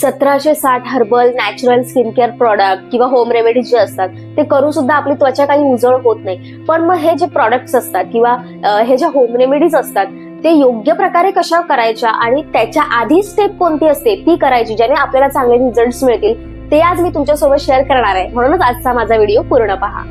सतराशे साठ herbal natural skin care product किंवा होम रेमेडीज जे असतात ते करून सुद्धा आपली त्वचा काही उजळ होत नाही. पण मग हे जे प्रॉडक्ट्स असतात किंवा हे ज्या होम रेमेडीज असतात ते योग्य प्रकारे कशा करायच्या आणि त्याच्या आधी स्टेप कोणती असते ती करायची ज्याने आपल्याला चांगले रिझल्ट मिळतील ते आज मी तुमच्यासोबत शेअर करणार आहे. म्हणूनच आजचा माझा व्हिडिओ पूर्ण पहा.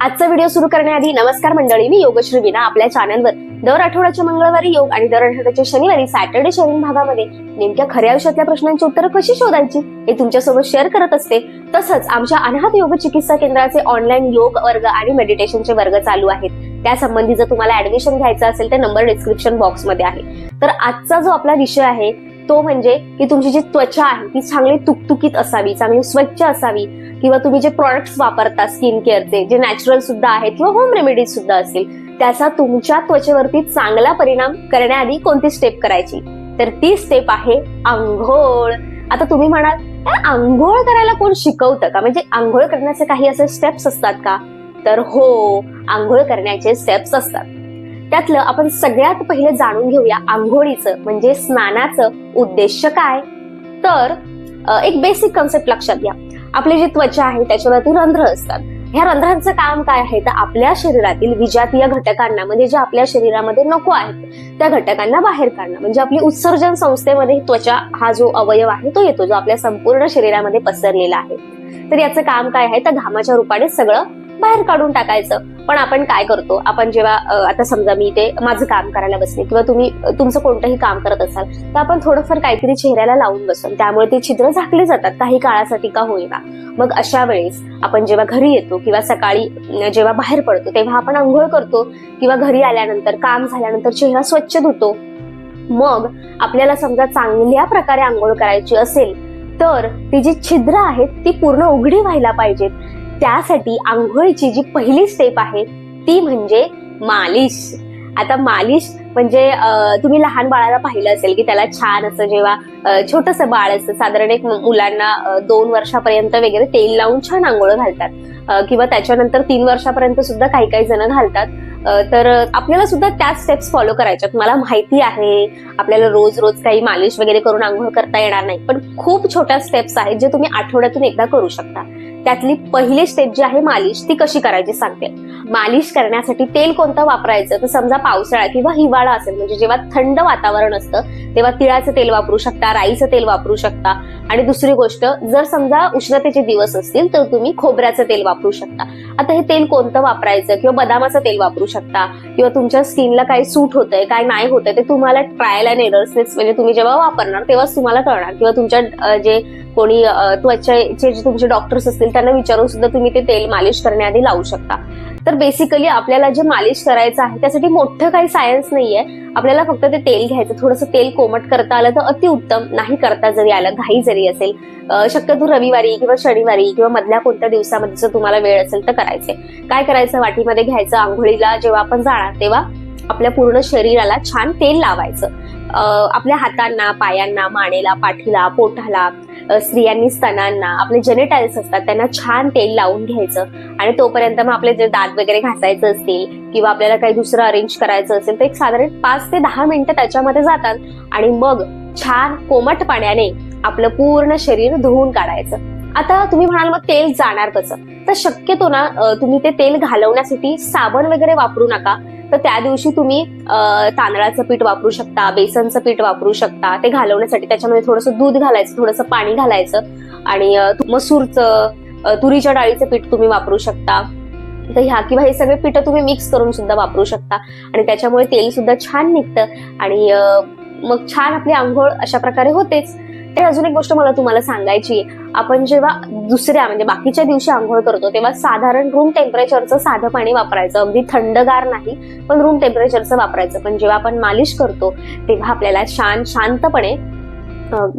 आजचा व्हिडिओ सुरू करण्याआधी नमस्कार मंडळी. मी योगश्री विना आपल्या चॅनलवर दर आठवड्याच्या मंगळवारी योग आणि दर आठवड्याच्या शनिवारी सॅटर्डे शेअरिंग भागामध्ये नेमक्या खऱ्या आयुष्यातल्या प्रश्नांची उत्तरं कशी शोधायची हे तुमच्यासोबत शेअर करत असते. तसंच आमच्या अनाहत योग चिकित्सा केंद्राचे ऑनलाईन योग वर्ग आणि मेडिटेशनचे वर्ग चालू आहेत. त्यासंबंधी जर तुम्हाला ऍडमिशन घ्यायचं असेल तर नंबर डिस्क्रिप्शन बॉक्समध्ये आहे. तर आजचा जो आपला विषय आहे तो म्हणजे की तुमची जी त्वचा आहे ती चांगली तुकतुकीत असावी चांगली स्वच्छ असावी. किंवा तुम्ही जे प्रॉडक्ट्स वापरता स्किन केअरचे जे नॅचरल सुद्धा आहेत किंवा होम रेमेडीज सुद्धा असतील त्याचा तुमच्या त्वचेवरती चांगला परिणाम करण्याआधी कोणती स्टेप करायची? तर ती स्टेप आहे आंघोळ. आता तुम्ही म्हणाल तर आंघोळ करायला कोण शिकवतं का? म्हणजे आंघोळ करण्याचे काही असे स्टेप्स असतात का? तर हो आंघोळ करण्याचे स्टेप्स असतात. त्यातलं आपण सगळ्यात पहिले जाणून घेऊया आंघोळीचं म्हणजे स्नानाचं उद्देश काय? तर एक बेसिक कन्सेप्ट लक्षात घ्या. आपली जी त्वचा आहे त्याच्यावरती रंध्र असतात. ह्या रंध्रांचं काम काय आहे? तर आपल्या शरीरातील विजातीय घटकांना म्हणजे जे आपल्या शरीरामध्ये नको आहेत त्या घटकांना बाहेर काढणं. म्हणजे आपली उत्सर्जन संस्थेमध्ये त्वचा हा जो अवयव आहे तो येतो जो आपल्या संपूर्ण शरीरामध्ये पसरलेला आहे. तर याचं काम काय आहे? तर घामाच्या रूपाने सगळं बाहेर काढून टाकायचं. पण आपण काय करतो? आपण जेव्हा आता समजा मी ते माझं काम करायला बसले किंवा तुम्ही तुमचं कोणतंही काम करत असाल तर आपण थोडंफार काहीतरी चेहऱ्याला लावून बसतो. त्यामुळे ते छिद्र झाकले जातात काही काळासाठी का होईना. मग अशा वेळेस आपण जेव्हा घरी येतो किंवा सकाळी जेव्हा बाहेर पडतो तेव्हा आपण आंघोळ करतो किंवा घरी आल्यानंतर काम झाल्यानंतर चेहरा स्वच्छ धुतो. मग आपल्याला समजा चांगल्या प्रकारे आंघोळ करायची असेल तर ती जी छिद्र आहेत ती पूर्ण उघडी व्हायला पाहिजेत. त्यासाठी आंघोळीची जी पहिली स्टेप आहे ती म्हणजे मालिश. आता मालिश म्हणजे तुम्ही लहान बाळाला पाहिलं असेल की त्याला छान असं जेव्हा छोटस बाळ असतं साधारण एक मुलांना दोन वर्षापर्यंत वगैरे तेल लावून छान आंघोळ घालतात. किंवा त्याच्यानंतर तीन वर्षापर्यंत सुद्धा काही काही जण घालतात. तर आपल्याला सुद्धा त्याच स्टेप्स फॉलो करायच्यात. मला माहिती आहे आपल्याला रोज रोज काही मालिश वगैरे करून आंघोळ करता येणार नाही. पण खूप छोट्या स्टेप्स आहेत जे तुम्ही आठवड्यातून एकदा करू शकता. त्यातली पहिली स्टेप जी आहे मालिश ती कशी करायची सांगते. मालिश करण्यासाठी तेल कोणतं वापरायचं? तर समजा पावसाळा किंवा हिवाळा असेल म्हणजे जेव्हा थंड वातावरण असतं तेव्हा तिळाचं तेल वापरू शकता राईचं तेल वापरू शकता. आणि दुसरी गोष्ट जर समजा उष्णतेचे दिवस असतील तर तुम्ही खोबऱ्याचं तेल वापरू शकता. आता हे तेल कोणतं वापरायचं? किंवा बदामाचं तेल वापरू शकता. किंवा तुमच्या स्किनला काय सूट होतंय काय नाही होतंय ते तुम्हाला ट्रायल अँड एरर्सनेच म्हणजे तुम्ही जेव्हा वापरणार तेव्हाच तुम्हाला कळणार. किंवा तुमच्या जे कोणी त्वचेचे जे तुमचे डॉक्टर्स असतील त्यांना विचारून सुद्धा तुम्ही ते तेल मालिश करण्याआधी लावू शकता. तर बेसिकली आपल्याला जे मालिश करायचं आहे त्यासाठी मोठं काही सायन्स नाहीये. आपल्याला फक्त ते तेल घ्यायचं थोडंसं तेल कोमट करता आलं तर अतिउत्तम नाही करता जरी आलं घाई जरी असेल शक्यतो रविवारी किंवा शनिवारी किंवा मधल्या कोणत्या दिवसामध्ये जर तुम्हाला वेळ असेल तर करायचे काय करायचं? वाटीमध्ये घ्यायचं आंघोळीला जेव्हा आपण जाणार तेव्हा आपल्या पूर्ण शरीराला छान तेल लावायचं. आपल्या हातांना पायांना मानेला पाठीला पोटाला स्त्रियांनी स्तनांना आपले जेनेटाईल्स असतात त्यांना छान तेल लावून घ्यायचं. आणि तोपर्यंत मग आपले जे दात वगैरे घासायचं असतील किंवा आपल्याला काही दुसरं अरेंज करायचं असेल तर एक साधारण पाच ते दहा मिनिटं त्याच्यामध्ये जातात. आणि मग छान कोमट पाण्याने आपलं पूर्ण शरीर धुवून काढायचं. आता तुम्ही म्हणाल मग तेल जाणार कसं? तर शक्यतो ना तुम्ही ते तेल घालवण्यासाठी साबण वगैरे वापरू नका. तर त्या दिवशी तुम्ही तांदळाचं पीठ वापरू शकता बेसनचं पीठ वापरू शकता ते घालवण्यासाठी त्याच्यामध्ये थोडंसं दूध घालायचं थोडंसं पाणी घालायचं आणि मसूरचं तुरीच्या डाळीचं पीठ तुम्ही वापरू शकता. तर ह्या किंवा हे सगळे पीठ तुम्ही मिक्स करून सुद्धा वापरू शकता आणि त्याच्यामुळे तेल सुद्धा छान निघतं आणि मग छान आपली आंघोळ अशा प्रकारे होतेच. तर अजून एक गोष्ट मला तुम्हाला सांगायची आहे. आपण जेव्हा दुसऱ्या म्हणजे बाकीच्या दिवशी आंघोळ करतो तेव्हा साधारण रूम टेम्परेचरचं साधं पाणी वापरायचं. अगदी थंडगार नाही पण रूम टेम्परेचरचं वापरायचं. पण जेव्हा आपण मालिश करतो तेव्हा आपल्याला शान शांतपणे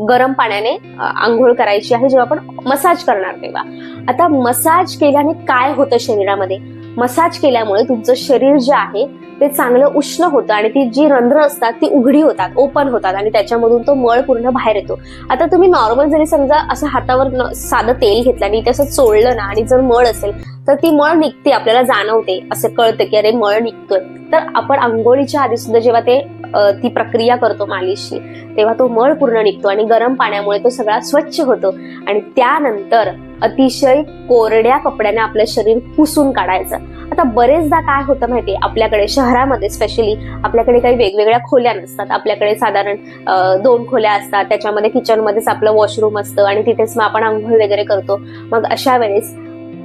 गरम पाण्याने आंघोळ करायची आहे जेव्हा आपण मसाज करणार तेव्हा. आता मसाज केल्याने काय होतं शरीरामध्ये? मसाज केल्यामुळे तुमचं शरीर जे आहे ते चांगलं उष्ण होतं आणि ती जी रंध्र असतात ती उघडी होतात ओपन होतात आणि त्याच्यामधून तो मळ पूर्ण बाहेर येतो. आता तुम्ही नॉर्मल जरी समजा असं हातावर न- साधं तेल घेतलं आणि ते असं चोळलं ना आणि जर मळ असेल तर ती मळ निघते आपल्याला जाणवते असं कळतं की अरे मळ निघतोय. तर आपण आंघोळीच्या आधी सुद्धा जेव्हा ते ती प्रक्रिया करतो मालिशची तेव्हा तो मळ पूर्ण निघतो आणि गरम पाण्यामुळे तो सगळा स्वच्छ होतो. आणि त्यानंतर अतिशय कोरड्या कपड्याने आपलं शरीर पुसून काढायचं. आता बरेचदा काय होतं माहितीये? आपल्याकडे शहरामध्ये स्पेशली आपल्याकडे काही वेगवेगळ्या खोल्या नसतात. आपल्याकडे साधारण दोन खोल्या असतात. त्याच्यामध्ये किचनमध्येच आपलं वॉशरूम असतं आणि तिथेच मग आपण आंघोळ वगैरे करतो. मग अशा वेळेस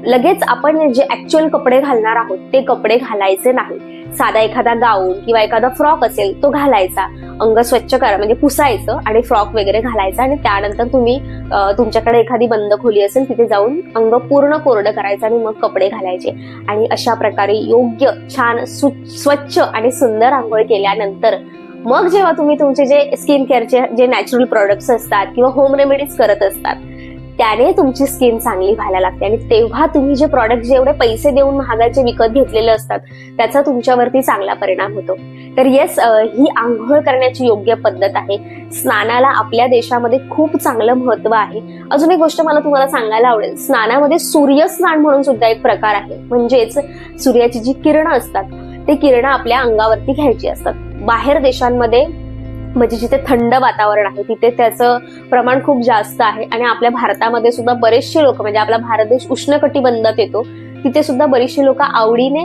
लगेच आपण जे ऍक्च्युअल कपडे घालणार आहोत ते कपडे घालायचे नाही. साधा एखादा गाऊन किंवा एखादा फ्रॉक असेल तो घालायचा. अंग स्वच्छ करा म्हणजे पुसायचं आणि फ्रॉक वगैरे घालायचा आणि त्यानंतर तुम्ही तुमच्याकडे एखादी बंद खोली असेल तिथे जाऊन अंग पूर्ण कोरडं करायचं आणि मग कपडे घालायचे. आणि अशा प्रकारे योग्य छान सु- स्वच्छ आणि सुंदर आंघोळ केल्यानंतर मग जेव्हा तुम्ही तुमचे जे स्किन केअरचे जे नॅचरल प्रोडक्ट्स असतात किंवा होम रेमेडीज करत असतात त्याने तुमची स्किन चांगली व्हायला लागते. आणि तेव्हा तुम्ही जे प्रॉडक्ट जेवढे पैसे देऊन महागाचे विकत घेतलेले असतात त्याचा तुमच्यावरती चांगला परिणाम होतो. तर येस ही आंघोळ करण्याची योग्य पद्धत आहे. स्नानाला आपल्या देशामध्ये खूप चांगलं महत्त्व आहे. अजून एक गोष्ट मला तुम्हाला सांगायला आवडेल. स्नानामध्ये सूर्यस्नान म्हणून सुद्धा एक प्रकार आहे. म्हणजेच सूर्याची जी किरणं असतात ते किरणं आपल्या अंगावरती घ्यायची असतात. बाहेर देशांमध्ये म्हणजे जिथे थंड वातावरण आहे तिथे त्याचं प्रमाण खूप जास्त आहे. आणि आपल्या भारतामध्ये सुद्धा बरेचसे लोक म्हणजे आपला भारत देश उष्णकटिबंधात येतो तिथे सुद्धा बरीचशी लोक आवडीने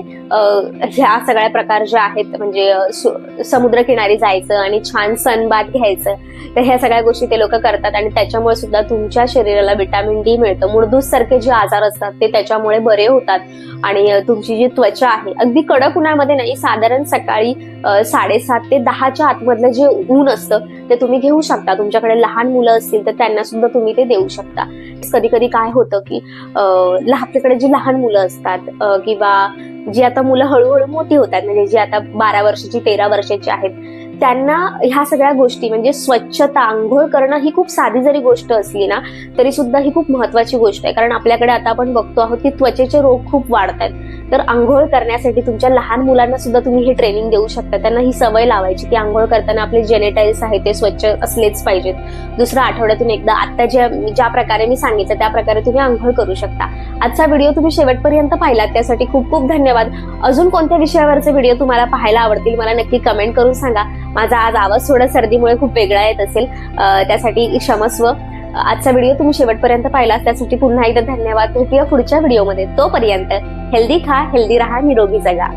ह्या सगळ्या प्रकार ज्या आहेत म्हणजे सु- समुद्रकिनारी जायचं आणि छान सनबाथ घ्यायचं तर ह्या सगळ्या गोष्टी ते लोक करतात आणि त्याच्यामुळे सुद्धा तुमच्या शरीराला विटॅमिन डी मिळतं. मुरदूस सारखे जे आजार असतात ते त्याच्यामुळे बरे होतात आणि तुमची जी त्वचा आहे अगदी कडक उन्हामध्ये नाही साधारण सकाळी साडेसात ते दहाच्या आतमधलं जे ऊन असतं ते तुम्ही घेऊ शकता. तुमच्याकडे लहान मुलं असतील तर त्यांना सुद्धा तुम्ही ते देऊ शकता. कधी कधी काय होतं की अं, आपल्याकडे जी लहान मुलं असतात किंवा जी आता मुलं हळूहळू मोठी होतात म्हणजे जी आता बारा वर्षाची तेरा वर्षाची आहेत त्यांना ह्या सगळ्या गोष्टी म्हणजे स्वच्छता आंघोळ करणं ही खूप साधी जरी गोष्ट असली ना तरी सुद्धा ही खूप महत्वाची गोष्ट आहे. कारण आपल्याकडे आता आपण बघतो आहोत की त्वचेचे रोग खूप वाढत आहेत. तर आंघोळ करण्यासाठी तुमच्या लहान मुलांना सुद्धा तुम्ही ही ट्रेनिंग देऊ शकता. त्यांना ही सवय लावायची की आंघोळ करताना आपले जेनेटाईल्स आहेत ते स्वच्छ असलेच पाहिजेत. दुसऱ्या आठवड्यातून एकदा आता ज्या ज्या प्रकारे मी सांगितलं त्या प्रकारे तुम्ही आंघोळ करू शकता. आजचा व्हिडिओ तुम्ही शेवटपर्यंत पाहिलात त्यासाठी खूप खूप धन्यवाद. अजून कोणत्या विषयावरचे व्हिडिओ तुम्हाला पाहायला आवडतील मला नक्की कमेंट करून सांगा. माझा आज आवाज थोडा सर्दीमुळे खूप वेगळा येत असेल. त्यासाठी क्षमस्व. आजचा व्हिडिओ तुम्ही शेवटपर्यंत पाहिला त्यासाठी पुन्हा एकदा धन्यवाद. भेटूया पुढच्या व्हिडिओमध्ये. तोपर्यंत हेल्दी खा हेल्दी राहा निरोगी जगा.